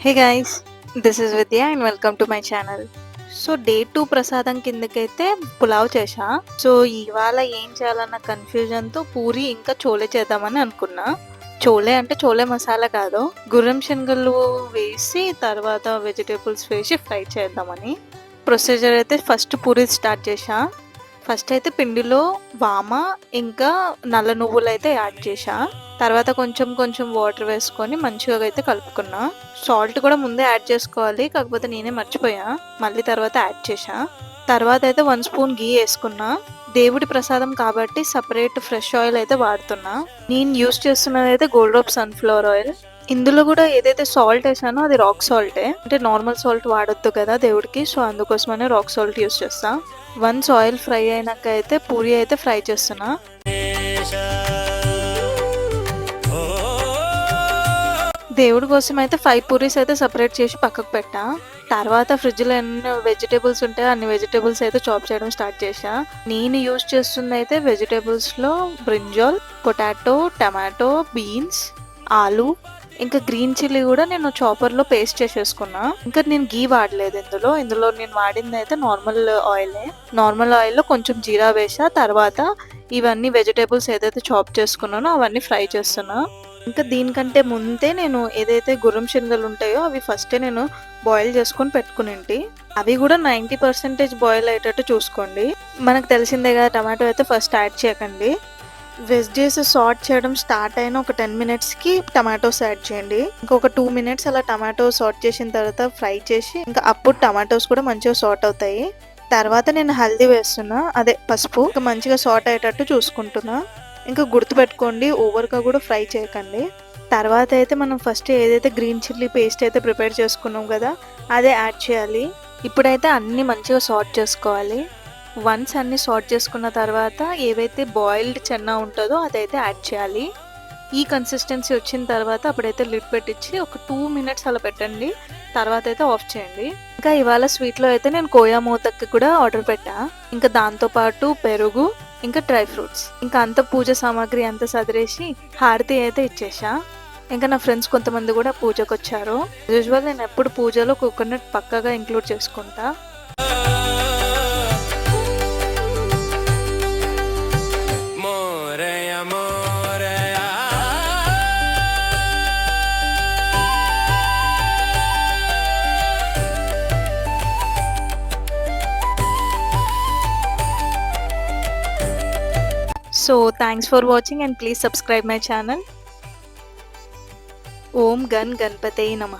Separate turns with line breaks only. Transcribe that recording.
Hey guys this is Vidya and welcome to my channel so day two ప్రసాదం కిందకైతే పులావ్ చేశా so ఇవాళ ఏం చేయాలన్న కన్ఫ్యూజన్తో పూరి ఇంకా చోలే చేద్దామని అనుకున్నా చోలే అంటే చోలే మసాలా కాదు గుర్రం శనగలు వేసి తర్వాత వెజిటేబుల్స్ వేసి ఫ్రై చేద్దామని ప్రొసీజర్ అయితే ఫస్ట్ పూరి స్టార్ట్ చేశాను ఫస్ట్ అయితే పిండిలో వామ ఇంకా నల్ల నువ్వులు అయితే యాడ్ చేశా. తర్వాత కొంచెం కొంచెం వాటర్ వేసుకొని మంచిగా అయితే కలుపుకున్నా. సాల్ట్ కూడా ముందే యాడ్ చేసుకోవాలి కాకపోతే నేనే మర్చిపోయా. మళ్ళీ తర్వాత యాడ్ చేశా. తర్వాత అయితే వన్ స్పూన్ గీ వేసుకున్నా. దేవుడి ప్రసాదం కాబట్టి సపరేట్ ఫ్రెష్ ఆయిల్ అయితే వాడుతున్నా. నేను యూస్ చేస్తున్నది అయితే గోల్డ్ రోప్ సన్ఫ్లవర్ ఆయిల్. ఇందులో కూడా ఏదైతే సాల్ట్ వేసానో అది రాక్ సాల్టే అంటే నార్మల్ సాల్ట్ వాడొద్దు కదా దేవుడికి సో అందుకోసమనే రాక్ సాల్ట్ యూస్ చేస్తా. వన్స్ ఆయిల్ ఫ్రై అయినాక అయితే పూరి అయితే ఫ్రై చేస్తున్నా. దేవుడి కోసం అయితే ఫైవ్ పూరీస్ అయితే సపరేట్ చేసి పక్కకు పెట్టా. తర్వాత ఫ్రిడ్జ్లో ఎన్ని వెజిటేబుల్స్ ఉంటాయో అన్ని వెజిటేబుల్స్ అయితే చాప్ చేయడం స్టార్ట్ చేసా నేను యూజ్ చేస్తుంది అయితే వెజిటేబుల్స్లో బ్రింజాల్ పొటాటో టమాటో బీన్స్ ఆలు ఇంకా గ్రీన్ చిల్లీ కూడా నేను చాపర్లో పేస్ట్ చేసేసుకున్నా. ఇంకా నేను గీ వాడలేదు ఇందులో. ఇందులో నేను వాడింది అయితే నార్మల్ ఆయిలే నార్మల్ ఆయిల్లో కొంచెం జీరా వేసా. తర్వాత ఇవన్నీ వెజిటేబుల్స్ ఏదైతే చాప్ చేసుకున్నానో అవన్నీ ఫ్రై చేస్తున్నా. ఇంకా దీనికంటే ముందే నేను ఏదైతే గుర్రం శనగలు ఉంటాయో అవి ఫస్టే నేను బాయిల్ చేసుకొని పెట్టుకునింటి అవి కూడా నైంటీ పర్సెంటేజ్ బాయిల్ అయ్యేటట్టు చూసుకోండి. మనకు తెలిసిందే కదా టమాటో అయితే ఫస్ట్ యాడ్ చేయకండి. వెజ్జెస్ సార్ట్ చేయడం స్టార్ట్ అయిన ఒక టెన్ మినిట్స్కి టమాటోస్ యాడ్ చేయండి. ఇంకొక టూ మినిట్స్ అలా టమాటో సార్ట్ చేసిన తర్వాత ఫ్రై చేసి ఇంకా అప్పుడు టమాటోస్ కూడా మంచిగా సార్ట్ అవుతాయి. తర్వాత నేను హల్దీ వేస్తున్నా అదే పసుపు. ఇంకా మంచిగా సార్ట్ అయ్యేటట్టు చూసుకుంటున్నా. ఇంకా గుర్తుపెట్టుకోండి ఓవర్గా కూడా ఫ్రై చేయకండి. తర్వాత అయితే మనం ఫస్ట్ ఏదైతే గ్రీన్ చిల్లీ పేస్ట్ అయితే ప్రిపేర్ చేసుకున్నాం కదా అదే యాడ్ చేయాలి. ఇప్పుడైతే అన్నీ మంచిగా సార్ట్ చేసుకోవాలి. వన్స్ అన్ని సార్ట్ చేసుకున్న తర్వాత ఏవైతే బాయిల్డ్ చెన్న ఉంటుందో అదైతే యాడ్ చేయాలి. ఈ కన్సిస్టెన్సీ వచ్చిన తర్వాత అప్పుడైతే లిడ్ పెట్టించి ఒక టూ మినిట్స్ అలా పెట్టండి. తర్వాత అయితే ఆఫ్ చేయండి. ఇంకా ఇవాళ స్వీట్లో అయితే నేను కోయా మూతకి కూడా ఆర్డర్ పెట్టా. ఇంకా దాంతోపాటు పెరుగు ఇంకా డ్రై ఫ్రూట్స్ ఇంకా అంత పూజ సామాగ్రి అంతా సదిరేసి హారతి అయితే ఇచ్చేసా. ఇంకా నా ఫ్రెండ్స్ కొంతమంది కూడా పూజకు వచ్చారు యూజువల్ నేను ఎప్పుడు పూజలో కోకోనట్ పక్కగా ఇంక్లూడ్ చేసుకుంటా. So thanks for watching and please subscribe my channel ఓం గన్ గణపతే నమ